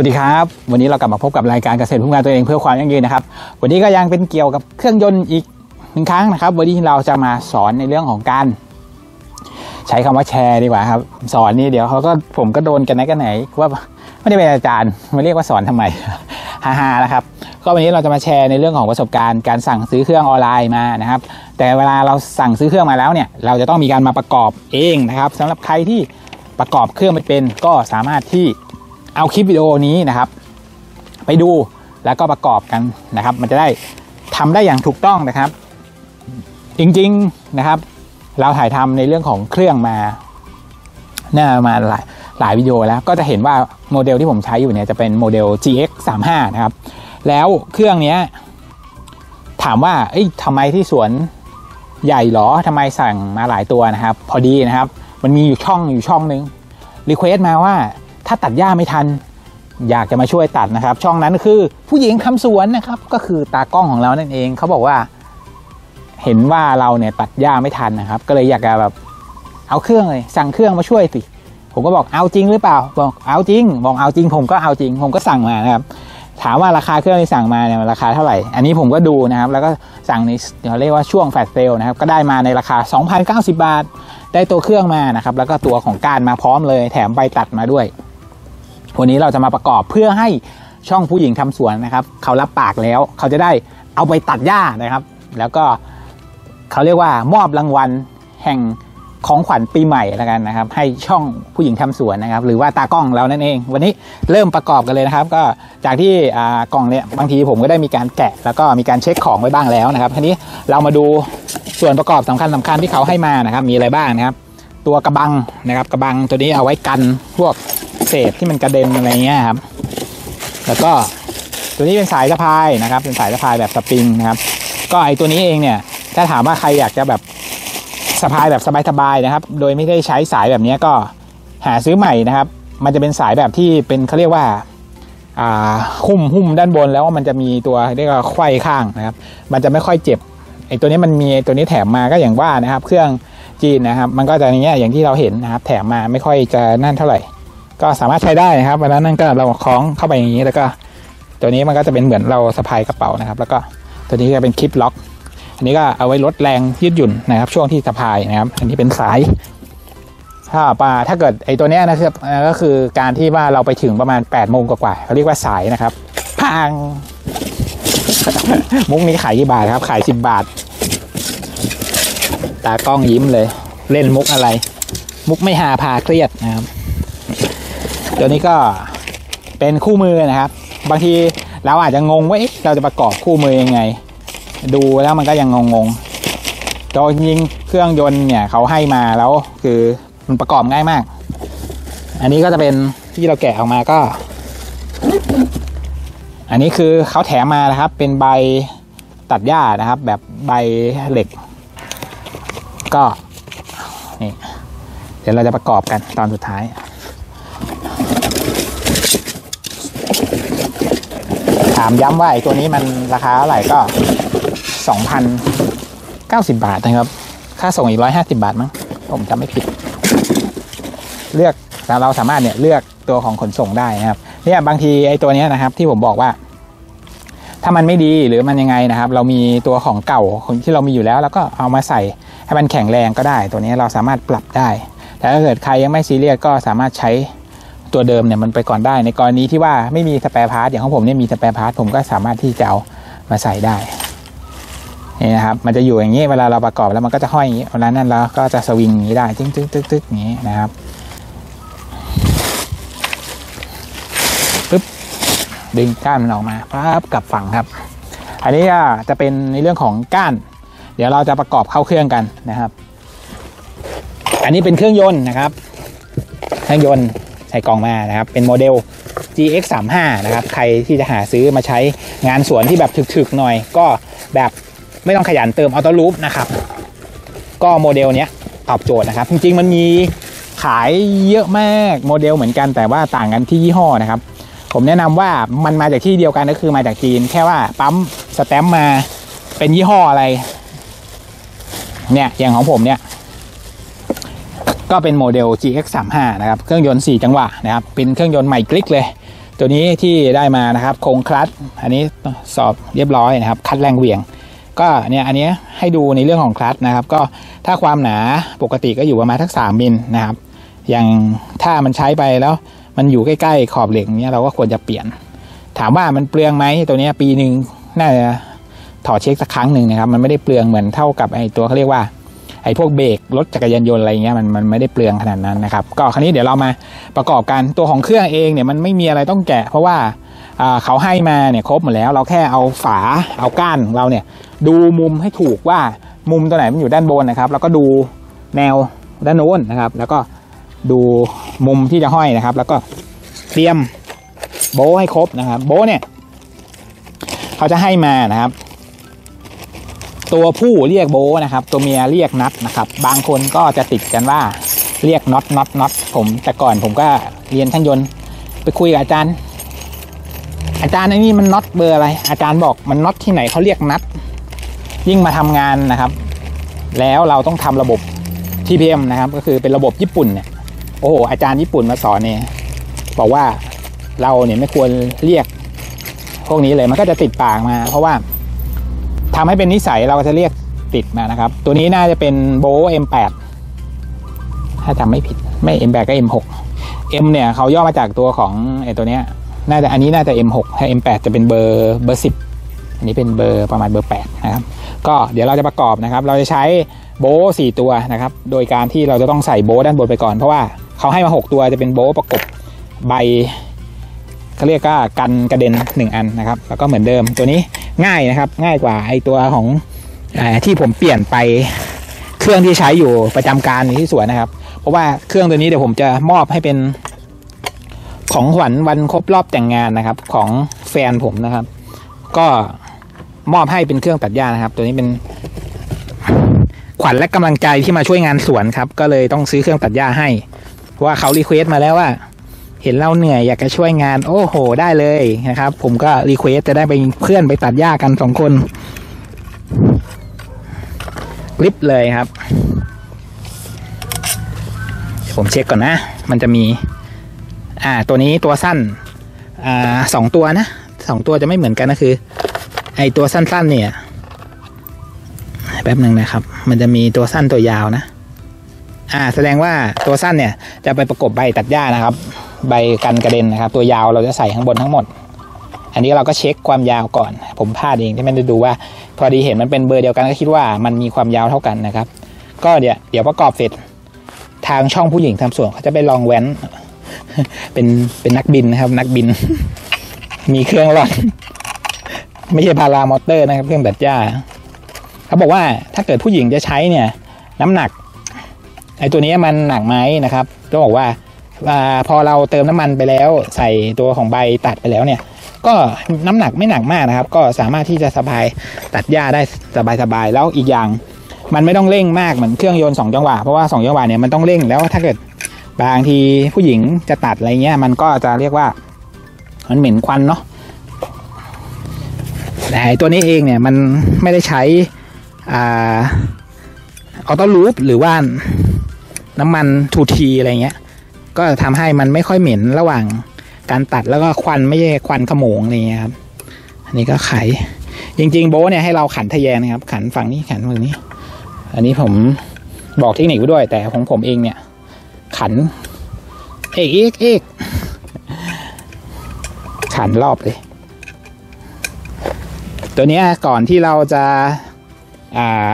วัสดีครับ วันนี้เรากลับมาพบกับรายการเกษตรพุ่งงานตัวเองเพื่อความยั่งยืนนะครับ วันนี้ก็ยังเป็นเกี่ยวกับเครื่องยนต์อีกหนึ่งครั้งนะครับ วันนี้เราจะมาสอนในเรื่องของการ ใช้คำว่าแชร์ดีกว่าครับ สอนนี่เดี๋ยวเขาก็ผมก็โดนกันไหนกันไหน ว่าไม่ได้เป็นอาจารย์มาเรียกว่าสอนทำไมฮ่าๆนะครับ ก็วันนี้เราจะมาแชร์ในเรื่องของประสบการณ์การสั่งซื้อเครื่องออนไลน์มานะครับ แต่เวลาเราสั่งซื้อเครื่องมาแล้วเนี่ย เราจะต้องมีการมาประกอบเองนะครับสำหรับใครที่ประกอบเครื่องไม่เป็นก็สามารถที่ เอาคลิปวิดีโอนี้นะครับ ไปดูแล้วก็ประกอบกันนะครับ มันจะได้ทำได้อย่างถูกต้องนะครับ จริงๆนะครับ เราถ่ายทำในเรื่องของเครื่องมาเนี่ยมาหลายหลายวิดีโอแล้วก็จะเห็นว่าโมเดลที่ผมใช้อยู่เนี่ยจะเป็นโมเดล GX 3 5นะครับ แล้วเครื่องเนี้ยถามว่าเอ้ยทำไมที่สวนใหญ่หรอทำไมสั่งมาหลายตัวนะครับ พอดีนะครับ มันมีอยู่ช่องอยู่ช่องนึงรีเควสต์มาว่า ถ้าตัดหญ้าไม่ทัน อยากจะมาช่วยตัดนะครับ ช่องนั้นคือผู้หญิงทำสวนนะครับ ก็คือตากล้องของเรานั่นเองเขาบอกว่า เห็นว่าเราเนี่ยตัดหญ้าไม่ทันนะครับ ก็เลยอยากจะแบบเอาเครื่องเลยสั่งเครื่องมาช่วยสิผมก็บอกเอาจริงหรือเปล่าบอกเอาจริงบอกเอาจริง ผมก็เอาจริง ผมก็สั่งมานะครับ ถามว่าราคาเครื่องที่สั่งมาเนี่ยราคาเท่าไหร่ อันนี้ผมก็ดูนะครับ แล้วก็สั่งในเราเรียกว่าช่วงแฟลชเซลนะครับ ก็ได้มาในราคา 2,090 บาท ได้ตัวเครื่องมานะครับ แล้วก็ตัวของการมาพร้อมเลย แถมใบตัดมาด้วย วันนี้เราจะมาประกอบเพื่อให้ช่องผู้หญิงทำสวนนะครับ เขารับปากแล้วเขาจะได้เอาไปตัดหญ้านะครับ แล้วก็เขาเรียกว่ามอบรางวัลแห่งของขวัญปีใหม่แล้วกันนะครับ ให้ช่องผู้หญิงทำสวนนะครับ หรือว่าตากล้องเรานั่นเอง วันนี้เริ่มประกอบกันเลยนะครับ ก็จากที่กล่องเนี่ยบางทีผมก็ได้มีการแกะ แล้วก็มีการเช็คของไว้บ้างแล้วนะครับทีนี้เรามาดูส่วนประกอบสำคัญสคัญที่เขาให้มานะครับ มีอะไรบ้างนะครับ ตัวกระบังนะครับ กระบังตัวนี้เอาไว้กันพวก เศษที่มันกระเด็นอะไรเงี้ยครับ แล้วก็ตัวนี้เป็นสายสะพายนะครับ เป็นสายสะพายแบบสปริงนะครับ ก็ไอตัวนี้เองเนี่ย ถ้าถามว่าใครอยากจะแบบสะพายแบบสบายๆนะครับ โดยไม่ได้ใช้สายแบบนี้ก็หาซื้อใหม่นะครับ มันจะเป็นสายแบบที่เป็นเขาเรียกว่าอ่าหุ้มหุ้มด้านบนแล้วมันจะมีตัวเรียกว่าไขว้ข้างนะครับ มันจะไม่ค่อยเจ็บไอตัวนี้มันมีตัวนี้แถมมาก็อย่างว่านะครับ เครื่องจีนนะครับ มันก็จะอย่างเงี้ยอย่างที่เราเห็นนะครับ แถมมาไม่ค่อยจะนั่นเท่าไหร่ ก็สามารถใช้ได้นะครับเวลานั่นก็เราคล้องเข้าไปอย่างนี้แล้วก็ ตัวนี้มันก็จะเป็นเหมือนเราสะพายกระเป๋านะครับ แล้วก็ตัวนี้ก็เป็นคลิปล็อก อันนี้ก็เอาไว้ลดแรงยืดหยุ่นนะครับ ช่วงที่สะพายนะครับ อันนี้เป็นสาย ถ้าปลาถ้าเกิดไอ้ตัวเนี้ยนะครับก็คือการที่ว่าเราไปถึงประมาณ8ปดโมงกว่าๆเขาเรียกว่าสายนะครับพังมุกนี้ขายกี่บาทครับ ขาย10บาท ตากล้องยิ้มเลย เล่นมุกอะไร มุกไม่หาพาเครียดนะครับ ตัวนี้ก็เป็นคู่มือนะครับ บางทีเราอาจจะงงว่าเราจะประกอบคู่มือยังไง ดูแล้วมันก็ยังงงๆโดยจริงเครื่องยนต์เนี่ยเขาให้มาแล้วคือมันประกอบง่ายมาก อันนี้ก็จะเป็นที่เราแกะออกมาก็ อันนี้คือเขาแถมมานะครับ เป็นใบตัดหญ้านะครับ แบบใบเหล็ก ก็นี่เดี๋ยวเราจะประกอบกันตอนสุดท้าย ถามย้ำว่าไอ้ตัวนี้มันราคาเท่าไหร่ก็ 2,090 บาทนะครับ ค่าส่งอีก 150 บาทมั้งผมจำไม่ผิด เลือกแต่เราสามารถเนี่ยเลือกตัวของขนส่งได้นะครับเนี่ยบางทีไอ้ตัวนี้นะครับที่ผมบอกว่า ถ้ามันไม่ดีหรือมันยังไงนะครับ เรามีตัวของเก่าที่เรามีอยู่แล้ว แล้วก็เอามาใส่ให้มันแข็งแรงก็ได้ ตัวนี้เราสามารถปรับได้ แต่ถ้าเกิดใครยังไม่ซีเรียสก็สามารถใช้ ตัวเดิมเนี่ยมันไปก่อนได้ ในกรณีที่ว่าไม่มีสแปร์พาร์ทอย่างของผมเนี่ยมีสแปร์พาร์ทผมก็สามารถที่จะเอามาใส่ได้นี่นะครับมันจะอยู่อย่างนี้เวลาเราประกอบแล้วมันก็จะห้อยอย่างนี้เวลานั้นเราก็จะสวิงอย่างนี้ได้ตึ๊กตึ๊กตึ๊กตึ๊กอย่างนี้นะครับดึงก้านมันออกมาปั๊บกลับฝั่งครับ อันนี้ก็จะเป็นในเรื่องของก้าน เดี๋ยวเราจะประกอบเข้าเครื่องกันนะครับ อันนี้เป็นเครื่องยนต์นะครับ เครื่องยนต์ ใส่กล่องมานะครับ เป็นโมเดล GX 3 5นะครับ ใครที่จะหาซื้อมาใช้งานสวนที่แบบถึกๆหน่อย ก็แบบไม่ต้องขยันเติมออโต้ลูปนะครับ ก็โมเดลเนี้ยตอบโจทย์นะครับ จริงๆมันมีขายเยอะมากโมเดลเหมือนกันแต่ว่าต่างกันที่ยี่ห้อนะครับ ผมแนะนำว่ามันมาจากที่เดียวกันก็คือมาจากจีน แค่ว่าปั๊มสแตมป์มาเป็นยี่ห้ออะไร เนี่ยอย่างของผมเนี่ย ก็เป็นโมเดล GX 3 5 นะครับเครื่องยนต์ 4 จังหวะนะครับเป็นเครื่องยนต์ใหม่กลิกเลย ตัวนี้ที่ได้มานะครับโครงคลัตช์อันนี้สอบเรียบร้อยนะครับคัดแรงเหวี่ยง ก็เนี่ยอันนี้ให้ดูในเรื่องของคลัตช์นะครับก็ถ้าความหนาปกติก็อยู่ประมาณทักสามมิลนะครับอย่างถ้ามันใช้ไปแล้วมันอยู่ใกล้ๆขอบเหล็กเนี้ยเราก็ควรจะเปลี่ยน ถามว่ามันเปลืองไหมตัวนี้ปีหนึ่งน่าจะถอดเช็คสักครั้งหนึ่งนะครับ มันไม่ได้เปลืองเหมือนเท่ากับไอตัวเขาเรียกว่า ไอ้พวกเบรกรถจักรยานยนต์อะไรเงี้ยมันมันไม่ได้เปลืองขนาดนั้นนะครับก็คราวนี้เดี๋ยวเรามาประกอบกันตัวของเครื่องเองเนี่ยมันไม่มีอะไรต้องแกะ เพราะว่าเขาให้มาเนี่ยครบหมดแล้วเราแค่เอาฝาเอาก้านเราเนี่ยดูมุมให้ถูกว่ามุมตัวไหนมันอยู่ด้านบนนะครับ แล้วก็ดูแนวด้านโน้นนะครับ แล้วก็ดูมุมที่จะห้อยนะครับ แล้วก็เตรียมโบให้ครบนะครับ โบเนี่ย เขาจะให้มานะครับ ตัวผู้เรียกโบนะครับ ตัวเมียเรียกนัดนะครับ บางคนก็จะติดกันว่าเรียกน็อตน็อตน็อตผมแต่ก่อนผมก็เรียนช่างยนต์ไปคุยกับอาจารย์ อาจารย์ไอ้นี่มันน็อตเบอร์อะไร อาจารย์บอกมันน็อตที่ไหนเขาเรียกนัดยิ่งมาทำงานนะครับ แล้วเราต้องทำระบบ TPM นะครับ ก็คือเป็นระบบญี่ปุ่นเนี่ยโอ้โหอาจารย์ญี่ปุ่นมาสอนเนี่ยบอกว่าเราเนี่ยไม่ควรเรียกพวกนี้เลยมันก็จะติดปากมา เพราะว่า ทำให้เป็นนิสัยเราก็จะเรียกติดมานะครับ ตัวนี้น่าจะเป็นโบ M8 ถ้าจำไม่ผิด ไม่ M8 ก็ M6 M เนี่ยเขาย่อมาจากตัวของไอ้ตัวเนี้ย น่าจะอันนี้น่าจะ M6 ถ้า M8 จะเป็นเบอร์เบอร์10 อันนี้เป็นเบอร์ประมาณเบอร์8นะครับ ก็เดี๋ยวเราจะประกอบนะครับ เราจะใช้โบสี่ตัวนะครับ โดยการที่เราจะต้องใส่โบด้านบนไปก่อน เพราะว่าเขาให้มา 6 ตัวจะเป็นโบประกบใบ เขาเรียกว่ากันกระเด็น 1 อันนะครับ แล้วก็เหมือนเดิมตัวนี้ง่ายนะครับ ง่ายกว่าไอตัวของอที่ผมเปลี่ยนไปเครื่องที่ใช้อยู่ประจำการอยู่ที่สวนนะครับ เพราะว่าเครื่องตัวนี้เดี๋ยวผมจะมอบให้เป็นของขวัญวันครบรอบแต่งงานนะครับ ของแฟนผมนะครับ ก็มอบให้เป็นเครื่องตัดหญ้านะครับ ตัวนี้เป็นขวัญและกำลังใจที่มาช่วยงานสวนครับ ก็เลยต้องซื้อเครื่องตัดหญ้าให้ เพราะว่าเขารีเควสต์มาแล้วว่า เห็นเราเหนื่อยอยากจะช่วยงาน โอ้โห ได้เลยนะครับ ผมก็รีเควสจะได้ไปเพื่อนไปตัดหญ้ากันสองคนริบเลยครับ ผมเช็คก่อนนะ มันจะมี อ่า ตัวนี้ตัวสั้น อ่าสองตัวนะสองตัวจะไม่เหมือนกันก็คือ ไอตัวสั้นๆ เนี่ย แป๊บหนึ่งนะครับ มันจะมีตัวสั้นตัวยาวนะ อ่า แสดงว่าตัวสั้นเนี่ย จะไปประกบใบตัดหญ้านะครับ ใบกันกระเด็นนะครับ ตัวยาวเราจะใส่ข้างบนทั้งหมด อันนี้เราก็เช็คความยาวก่อน ผมพลาดเองที่ไม่ได้ดูว่า พอดีเห็นมันเป็นเบอร์เดียวกันก็คิดว่ามันมีความยาวเท่ากันนะครับ ก็เดี๋ยวเดี๋ยวประกอบเสร็จทางช่องผู้หญิงทำส่วนเขาจะไปลองแว้น เป็นเป็นนักบินนะครับ นักบิน มีเครื่องร่อนไม่ใช่พารามอเตอร์นะครับเครื่องตัดหญ้าเขาบอกว่าถ้าเกิดผู้หญิงจะใช้เนี่ย น้ำหนักไอ้ตัวนี้มันหนักไหมนะครับก็บอกว่า พอเราเติมน้ำมันไปแล้ว ใส่ตัวของใบตัดไปแล้วเนี่ย ก็น้ำหนักไม่หนักมากนะครับ ก็สามารถที่จะสบายตัดหญ้าได้สบายๆแล้วอีกอย่าง มันไม่ต้องเร่งมากเหมือนเครื่องยนต์สองจังหวะเพราะว่าสองจังหวะเนี่ยมันต้องเร่งแล้วถ้าเกิดบางทีผู้หญิงจะตัดอะไรเงี้ยมันก็จะเรียกว่า มันเหม็นควันเนาะแต่ตัวนี้เองเนี่ยมันไม่ได้ใช้อ่าออโต้ลูปหรือว่าน้ำมันทูทีอะไรเงี้ย ก็ทำให้มันไม่ค่อยเหม็นระหว่างการตัดแล้วก็ควันไม่ใช่ควันขโมงอะไรเงี้ยครับ อันนี้ก็ไข จริง ๆ โบเนี่ยให้เราขันทะแยงนะครับ ขันฝั่งนี้ขันฝั่งนี้ อันนี้ผมบอกเทคนิคไว้ด้วย แต่ของผมเองเนี่ย ขัน เอกเอกเอกขันรอบเลย ตัวนี้ก่อนที่เราจะ อ่า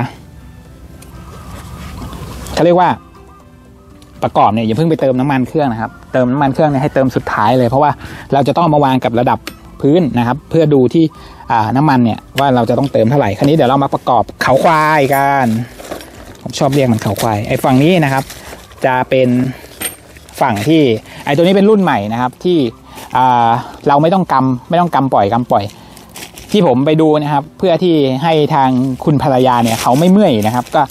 เขาเรียกว่า ประกอบเนี่ยอย่าเพิ่งไปเติมน้ำมันเครื่องนะครับ เติมน้ำมันเครื่องเนี่ยให้เติมสุดท้ายเลยเพราะว่าเราจะต้องมาวางกับระดับพื้นนะครับ เพื่อดูที่น้ำมันเนี่ยว่าเราจะต้องเติมเท่าไหร่คราวนี้เดี๋ยวเรามาประกอบเขาควายกันผมชอบเรียกมันเขาควายไอ้ฝั่งนี้นะครับ จะเป็นฝั่งที่ไอ้ตัวนี้เป็นรุ่นใหม่นะครับที่เราไม่ต้องกำไม่ต้องกำปล่อยกำปล่อย ที่ผมไปดูนะครับ เพื่อที่ให้ทางคุณภรรยาเนี่ยเขาไม่เมื่อยนะครับ ก็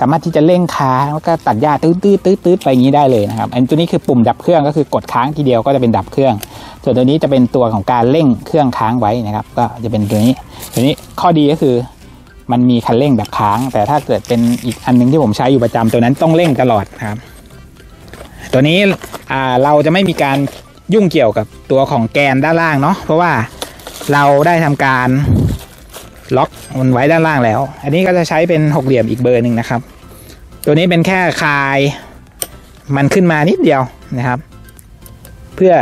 สามารถที่จะเร่งค้างแล้วก็ตัดหญ้าตื้อตื้อตื้อตื้อไปอย่างนี้ได้เลยนะครับ อันตัวนี้คือปุ่มดับเครื่องก็คือกดค้างทีเดียวก็จะเป็นดับเครื่อง ส่วนตัวนี้จะเป็นตัวของการเร่งเครื่องค้างไว้นะครับ ก็จะเป็นตัวนี้ ตัวนี้ข้อดีก็คือมันมีคันเร่งแบบค้าง แต่ถ้าเกิดเป็นอีกอันหนึงที่ผมใช้อยู่ประจำตัวนั้นต้องเร่งตลอดครับ ตัวนี้เราจะไม่มีการยุ่งเกี่ยวกับตัวของแกนด้านล่างเนาะเพราะว่าเราได้ทำการ ล็อกมันไว้ด้านล่างแล้ว อันนี้ก็จะใช้เป็นหกเหลี่ยมอีกเบอร์หนึ่งนะครับ ตัวนี้เป็นแค่คลายมันขึ้นมานิดเดียวนะครับ เพื่อ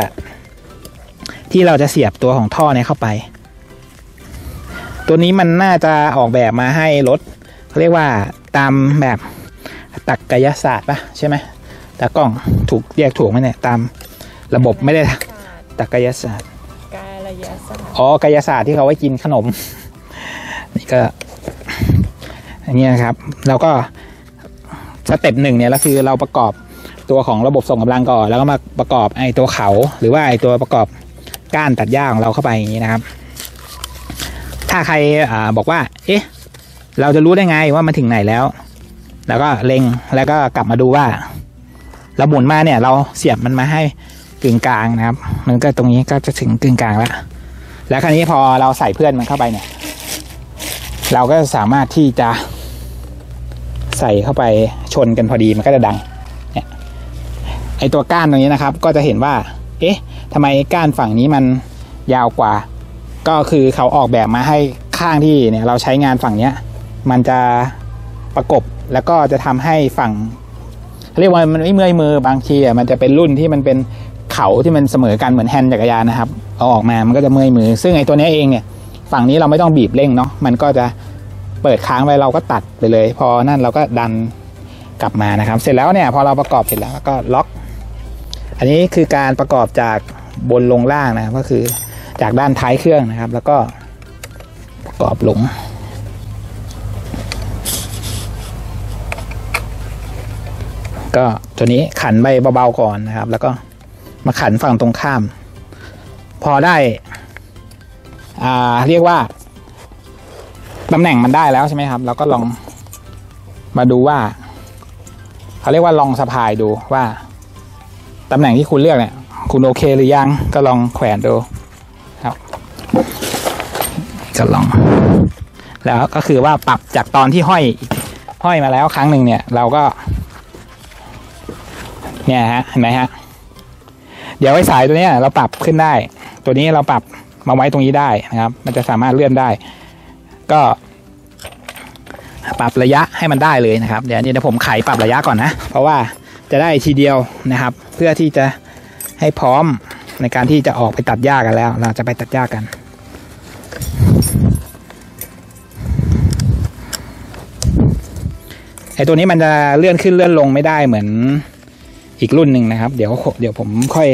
ที่เราจะเสียบตัวของท่อเนี่ยเข้าไป ตัวนี้มันน่าจะออกแบบมาให้รถเขาเรียกว่าตามแบบตักกายศาสตร์ปะใช่ไหมตากล้องถูกเรียกถูกไหมเนี่ยตามระบบไม่ได้ตักกายศาสตร์ กายระยะศาสตร์ อ๋อกายศาสตร์ที่เขาไว้กินขนม นี่ก็อันนี้นะครับ แล้วก็สเต็ปหนึ่งเนี่ยก็คือเราประกอบตัวของระบบส่งกำลังก่อน แล้วก็มาประกอบไอ้ตัวเขา หรือว่าไอ้ตัวประกอบก้านตัดหญ้าของเราเข้าไปอย่างนี้นะครับ ถ้าใครอ่าบอกว่า เอ๊ะ เราจะรู้ได้ไงว่ามันถึงไหนแล้ว แล้วก็เล็งแล้วก็กลับมาดูว่าเราหมุนมาเนี่ย เราเสียบมันมาให้กึ่งกลางนะครับ มันก็ตรงนี้ก็จะถึงกึ่งกลางแล้วแล้วคราวนี้พอเราใส่เพื่อนมันเข้าไปเนี่ย เราก็สามารถที่จะใส่เข้าไปชนกันพอดีมันก็จะดังเนี่ยไอตัวก้านตรงนี้นะครับ ก็จะเห็นว่า เอ๊ะทำไมก้านฝั่งนี้มันยาวกว่า ก็คือเขาออกแบบมาให้ข้างที่เนี่ยเราใช้งานฝั่งเนี้ย มันจะประกบแล้วก็จะทำให้ฝั่งเรียกว่ามันไม่เมื่อยมือบางทีอะมันจะเป็นรุ่นที่มันเป็นเขาที่มันเสมอกันเหมือนแฮนด์จักรยานนะครับเอาออกมามันก็จะเมื่อยมือ ซึ่งไอ้ตัวนี้เองเนี่ย ฝั่งนี้เราไม่ต้องบีบเร่งเนาะมันก็จะเปิดค้างไว้เราก็ตัดไปเลย พอนั่นเราก็ดันกลับมานะครับ เสร็จแล้วเนี่ยพอเราประกอบเสร็จแล้วก็ล็อก อันนี้คือการประกอบจากบนลงล่างนะครับก็คือจากด้านท้ายเครื่องนะครับ แล้วก็ประกอบลงก็ตัวนี้ขันไปเบาๆก่อนนะครับ แล้วก็มาขันฝั่งตรงข้าม พอได้ เรียกว่าตำแหน่งมันได้แล้วใช่ไหมครับ เราก็ลองมาดูว่าเขาเรียกว่าลองสะพายดูว่าตำแหน่งที่คุณเลือกเนี่ย คุณโอเคหรือยังก็ลองแขวนดูครับ ก็ลอง แล้วก็คือว่าปรับจากตอนที่ห้อยห้อยมาแล้วครั้งหนึ่งเนี่ย เราก็ เนี่ยฮะเห็นไหมฮะ เดี๋ยวไอ้สายตัวเนี้ย เราปรับขึ้นได้ ตัวนี้เราปรับ มาไว้ตรงนี้ได้นะครับ มันจะสามารถเลื่อนได้ ก็ปรับระยะให้มันได้เลยนะครับ เดี๋ยวนี้เดี๋ยวผมไขปรับระยะก่อนนะ เพราะว่าจะได้ทีเดียวนะครับ เพื่อที่จะให้พร้อมในการที่จะออกไปตัดหญ้ากันแล้ว เราจะไปตัดหญ้ากัน ไอตัวนี้มันจะเลื่อนขึ้นเลื่อนลงไม่ได้เหมือนอีกรุ่นหนึ่งนะครับ เดี๋ยวเดี๋ยวผมค่อย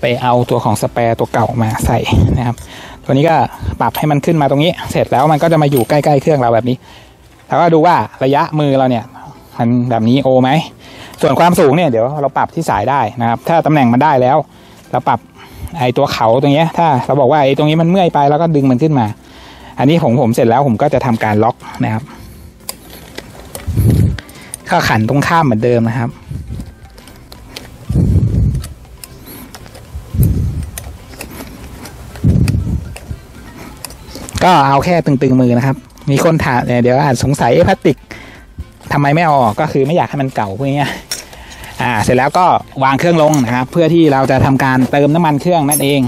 ไปเอาตัวของสแปร์ตัวเก่ามาใส่นะครับ ตัวนี้ก็ปรับให้มันขึ้นมาตรงนี้ เสร็จแล้วมันก็จะมาอยู่ใกล้ๆเครื่องเราแบบนี้ แล้วก็ดูว่าระยะมือเราเนี่ยมันแบบนี้โอไหม ส่วนความสูงเนี่ยเดี๋ยวเราปรับที่สายได้นะครับ ถ้าตำแหน่งมันได้แล้ว เราปรับไอ้ตัวเขาตรงนี้ถ้าเราบอกว่าไอ้ตรงนี้มันเมื่อยไปแล้วก็ดึงมันขึ้นมา อันนี้ผมผมเสร็จแล้วผมก็จะทำการล็อกนะครับก็ขันตรงข้ามเหมือนเดิมนะครับ ก็เอาแค่ตึงๆมือนะครับ มีคนถามเดี๋ยวอาจสงสัยเอพลาสติกทำไมไม่เอาออกก็คือไม่อยากให้มันเก่าพวกนี้อ่า เสร็จแล้วก็วางเครื่องลงนะครับ เพื่อที่เราจะทำการเติมน้ำมันเครื่องนั่นเอง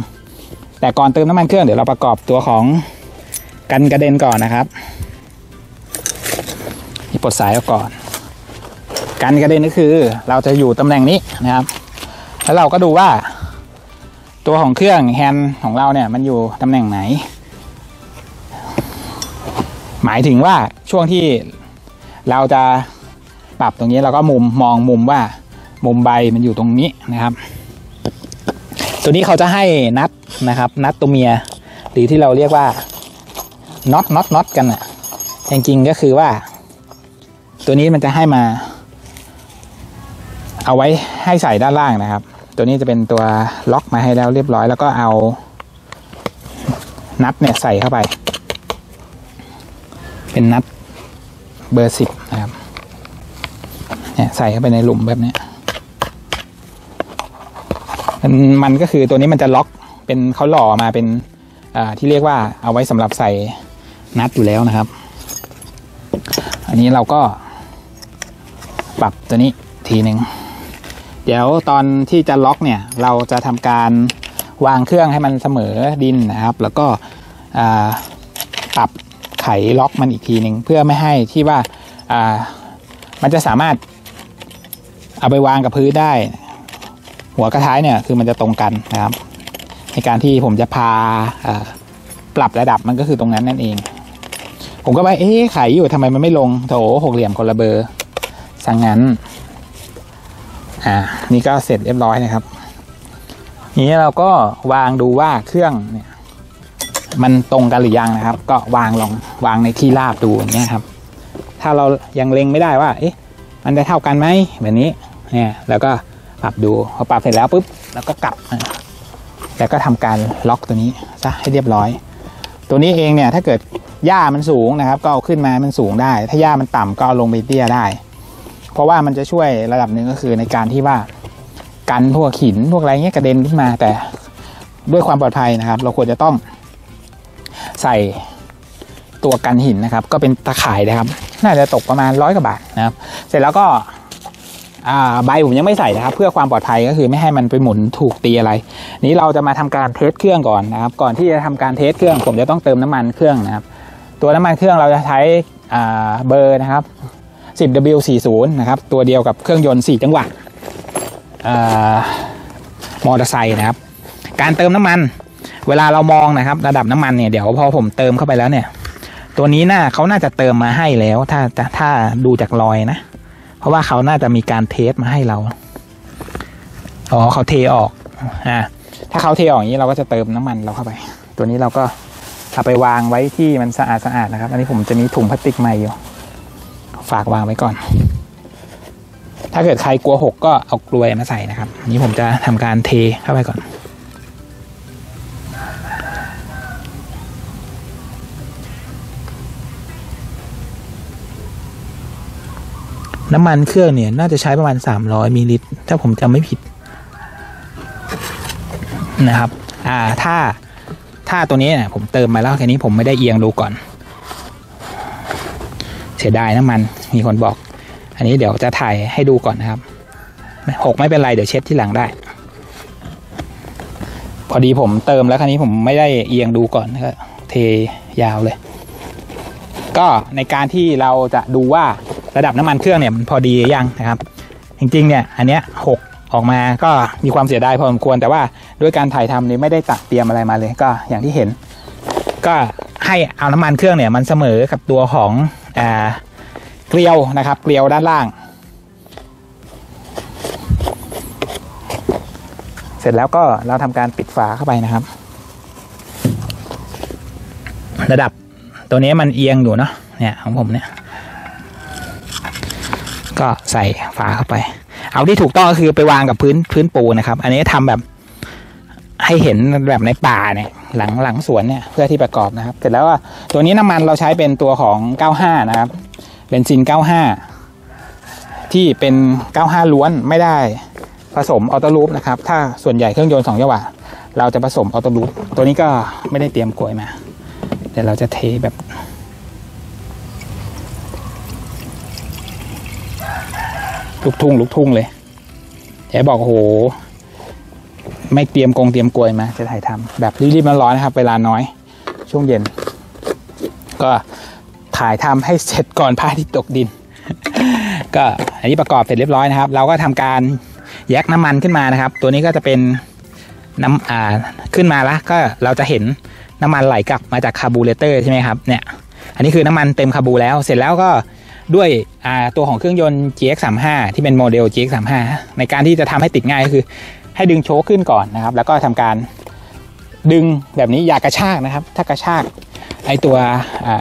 แต่ก่อนเติมน้ำมันเครื่องเดี๋ยวเราประกอบตัวของกันกระเด็นก่อนนะครับนี่ปลดสายออกก่อน กันกระเด็นก็คือ เราจะอยู่ตำแหน่งนี้นะครับ แล้วเราก็ดูว่า ตัวของเครื่องแฮนด์ของเราเนี่ยมันอยู่ตำแหน่งไหนายถึงว่าช่วงที่เราจะปรับตรงนี้เราก็มุมมองมุมว่ามุมใบมันอยู่ตรงนี้นะครับ ตัวนี้เขาจะให้นัดนะครับ นัดตัวเมีย หรือที่เราเรียกว่าน็อตน็อตน็อตกันอะจริงๆก็คือว่า ตัวนี้มันจะให้มา เอาไว้ให้ใส่ด้านล่างนะครับ ตัวนี้จะเป็นตัวล็อกมาให้แล้วเรียบร้อย แล้วก็เอานัดเนี่ยใส่เข้าไป เป็นนัดเบอร์สิบนะครับเนี่ยใส่เข้าไปในหลุมแบบนี้มันมันก็คือตัวนี้มันจะล็อกเป็นเขาหล่อมาเป็นที่เรียกว่าเอาไว้สำหรับใส่นัดอยู่แล้วนะครับ อันนี้เราก็ปรับตัวนี้ทีหนึ่งเดี๋ยวตอนที่จะล็อกเนี่ย เราจะทำการวางเครื่องให้มันเสมอดินนะครับ แล้วก็ปรับ ไขล็อกมันอีกทีหนึ่งเพื่อไม่ให้ที่ว่าอ่ามันจะสามารถเอาไปวางกับพื้นได้ หัวกระท้ายเนี่ยคือมันจะตรงกันนะครับ ในการที่ผมจะพาปรับระดับมันก็คือตรงนั้นนั่นเอง ผมก็ไปเอ๊ะไขอยู่ทำไมมันไม่ลงโถหกเหลี่ยมคนละเบอร์สังงั้นอ่านี่ก็เสร็จเรียบร้อยนะครับนี้เราก็วางดูว่าเครื่องเนี่ย มันตรงกันหรือยังนะครับ ก็วางลองวางในที่ราบดูอย่างเงี้ยครับ ถ้าเรายังเล็งไม่ได้ว่า เอ๊ะ มันจะเท่ากันไหมแบบนี้เนี่ยแล้วก็ปรับดูพอปรับเสร็จแล้วปุ๊บแล้วก็กลับแล้วก็ทำการล็อกตัวนี้ซะให้เรียบร้อย ตัวนี้เองเนี่ยถ้าเกิดหญ้ามันสูงนะครับ ก็เอาขึ้นมามันสูงได้ ถ้าหญ้ามันต่ำก็เอาลงไปเตี้ยได้ เพราะว่ามันจะช่วยระดับหนึ่งก็คือในการที่ว่ากันพวกหินพวกอะไรเงี้ยกระเด็นขึ้นมาแต่ด้วยความปลอดภัยนะครับ เราควรจะต้อง ใส่ตัวกันหินนะครับ ก็เป็นตะข่ายนะครับ น่าจะตกประมาณร้อยกว่าบาทนะครับ เสร็จแล้วก็ใบผมยังไม่ใส่นะครับ เพื่อความปลอดภัยก็คือไม่ให้มันไปหมุนถูกตีอะไร นี้เราจะมาทำการเทสเครื่องก่อนนะครับ ก่อนที่จะทำการเทสเครื่อง ผมจะต้องเติมน้ำมันเครื่องนะครับ ตัวน้ำมันเครื่องเราจะใช้เบอร์นะครับ 10W40 นะครับ ตัวเดียวกับเครื่องยนต์ 4 จังหวะมอเตอร์ไซค์นะครับ การเติมน้ำมัน เวลาเรามองนะครับ ระดับน้ำมันเนี่ยเดี๋ยวพอผมเติมเข้าไปแล้วเนี่ย ตัวนี้น่าเขาน่าจะเติมมาให้แล้ว ถ้าถ้าถาดูจากรอยนะ เพราะว่าเขาน่าจะมีการเทสมาให้เราอ๋อเขาเทออกอ่าถ้าเขาเทออกอย่างนี้เราก็จะเติมน้ำมันเราเข้าไป ตัวนี้เราก็เอาไปวางไว้ที่มันสะอาดสะอาดนะครับ อันนี้ผมจะมีถุงพลาสติกใหม่อยู่ฝากวางไว้ก่อน ถ้าเกิดใครกลัวหกก็เอากลวยมาใส่นะครับนนี้ผมจะทำการเทเข้าไปก่อน น้ำมันเครื่องเนี่ย น่าจะใช้ประมาณ 300มิลลิลิตร ถ้าผมจำไม่ผิดนะครับ อ่า ถ้า ถ้าตัวนี้เนี่ยผมเติมมาแล้วแค่นี้ผมไม่ได้เอียงดูก่อน เสียดายน้ำมัน มีคนบอก อันนี้เดี๋ยวจะถ่ายให้ดูก่อนนะครับ หกไม่เป็นไร เดี๋ยวเช็ดที่หลังได้ พอดีผมเติมแล้วครั้นี้ผมไม่ได้เอียงดูก่อนก็เทยาวเลย ก็ในการที่เราจะดูว่า ระดับน้ำมันเครื่องเนี่ยมันพอดียังนะครับ จริงๆเนี่ยอันเนี้ยหกออกมาก็มีความเสียดายพอสมควร แต่ว่าด้วยการถ่ายทำนี่ไม่ได้ตัดเตรียมอะไรมาเลยก็อย่างที่เห็น ก็ให้เอาน้ำมันเครื่องเนี่ยมันเสมอกับตัวของอ่าเกลียวนะครับ เกลียวด้านล่าง เสร็จแล้วก็เราทำการปิดฝาเข้าไปนะครับ ระดับตัวนี้มันเอียงอยู่เนาะเนี่ยของผมเนี่ย ก็ใส่ฝาเข้าไป เอาที่ถูกต้องก็คือไปวางกับพื้นพื้นปูนะครับ อันนี้ทำแบบให้เห็นแบบในป่าเนี่ย หลังหลังสวนเนี่ยเพื่อที่ประกอบนะครับ เสร็จแล้วว่าตัวนี้น้ำมันเราใช้เป็นตัวของ 95 นะครับเบนซิน 95 ที่เป็น 95 ล้วนไม่ได้ผสมออโต้ลูปนะครับ ถ้าส่วนใหญ่เครื่องยนต์2จังหวะเราจะผสมออโต้ลูปตัวนี้ก็ไม่ได้เตรียมกลวยมาเดี๋ยวเราจะเทแบบ ลูกทุ่งลูกทุ่งเลยแกบอกโอ้โห ไม่เตรียมกงเตรียมกลวยมา จะถ่ายทำแบบรีบๆร้อนนะครับ เวลาน้อย ช่วงเย็น ก็ถ่ายทำให้เสร็จก่อนพระอาทิตย์ตกดิน ก็อันนี้ประกอบเสร็จเรียบร้อยนะครับ เราก็ทำการแยกน้ำมันขึ้นมานะครับ ตัวนี้ก็จะเป็นน้ำอ่าขึ้นมาแล้วก็เราจะเห็นน้ำมันไหลกลับมาจากคาร์บูเรเตอร์ใช่ไหมครับเนี่ย อันนี้คือน้ำมันเต็มคาร์บูแล้ว เสร็จแล้วก็ ด้วยตัวของเครื่องยนต์ GX35 ที่เป็นโมเดล GX35 ในการที่จะทำให้ติดง่ายก็คือ ให้ดึงโชคขึ้นก่อนนะครับ แล้วก็ทำการดึงแบบนี้อย่ากระชากนะครับ ถ้ากระชากไอตัว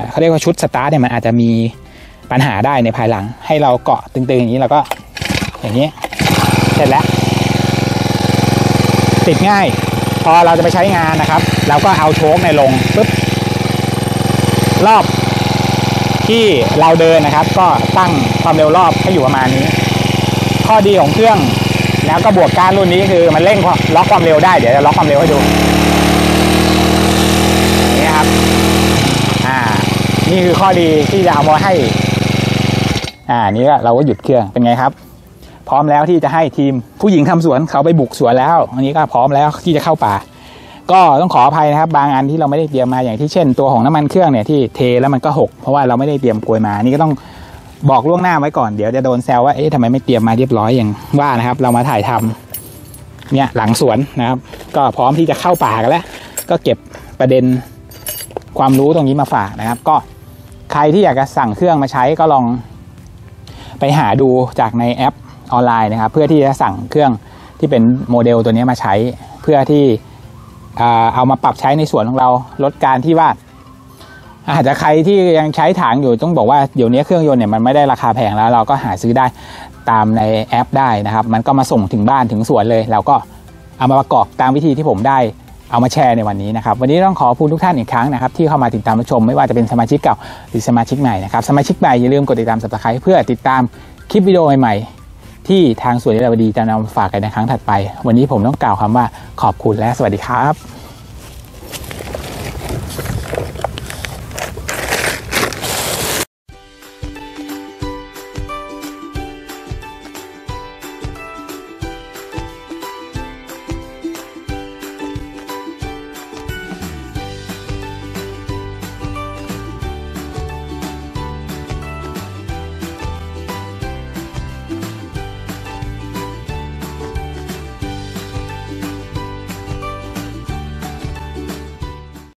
เขาเรียกว่าชุดสตาร์ทเนี่ยมันอาจจะมีปัญหาได้ในภายหลัง ให้เราเกาะตึงๆอย่างนี้แล้วก็อย่างนี้เสร็จแล้ว ติดง่าย พอเราจะไปใช้งานนะครับเราก็เอาโชคในลงปุ๊บรอบ ที่เราเดินนะครับ ก็ตั้งความเร็วรอบให้อยู่ประมาณนี้ ข้อดีของเครื่องแล้วก็บวกการรุ่นนี้คือมันเร่งล็อกความเร็วได้เดี๋ยวจะล็อกความเร็วให้ดูนี่ครับอ่านี่คือข้อดีที่จะเอามาให้ อ่านี่ก็เราก็หยุดเครื่องเป็นไงครับพพร้อมแล้วที่จะให้ทีมผู้หญิงทำสวนเขาไปบุกสวนแล้วอันนี้ก็พร้อมแล้วที่จะเข้าป่า ก็ต้องขออภัยนะครับ บางอันที่เราไม่ได้เตรียมมาอย่างที่เช่น ตัวของน้ำมันเครื่องเนี่ยที่เทแล้วมันก็หกเพราะว่าเราไม่ได้เตรียมกลวยมานี่ก็ต้องบอกล่วงหน้าไว้ก่อนเดี๋ยวจะโดนแซวว่าเอ๊ะทำไมไม่เตรียมมาเรียบร้อยอย่างว่านะครับ เรามาถ่ายทำเนี่ยหลังสวนนะครับ ก็พร้อมที่จะเข้าป่ากันแล้ว ก็เก็บประเด็นความรู้ตรงนี้มาฝากนะครับ ก็ใครที่อยากจะสั่งเครื่องมาใช้ก็ลองไปหาดูจากในแอปออนไลน์นะครับ เพื่อที่จะสั่งเครื่องที่เป็นโมเดลตัวนี้มาใช้เพื่อที่ เอามาปรับใช้ในส่วนของเราลดการที่ว่า อาจจะใครที่ยังใช้ถางอยู่ต้องบอกว่าเดี๋ยวนี้เครื่องยนต์เนี่ยมันไม่ได้ราคาแพงแล้ว เราก็หาซื้อได้ตามในแอปได้นะครับ มันก็มาส่งถึงบ้านถึงสวนเลย เราก็เอามาประกอบตามวิธีที่ผมได้เอามาแชร์ในวันนี้นะครับ วันนี้ต้องขอขอบคุณทุกท่านอีกครั้งนะครับ ที่เข้ามาติดตามชม ไม่ว่าจะเป็นสมาชิกเก่าหรือสมาชิกใหม่นะครับสมาชิกใหม่อย่าลืมกดติดตามสับสไครต์เพื่อติดตามคลิปวิดีโอใหม่ๆ ที่ทางสวนนิรวดีจะนำมาฝากกันในครั้งถัดไป วันนี้ผมต้องกล่าวคำว่าขอบคุณและสวัสดีครับ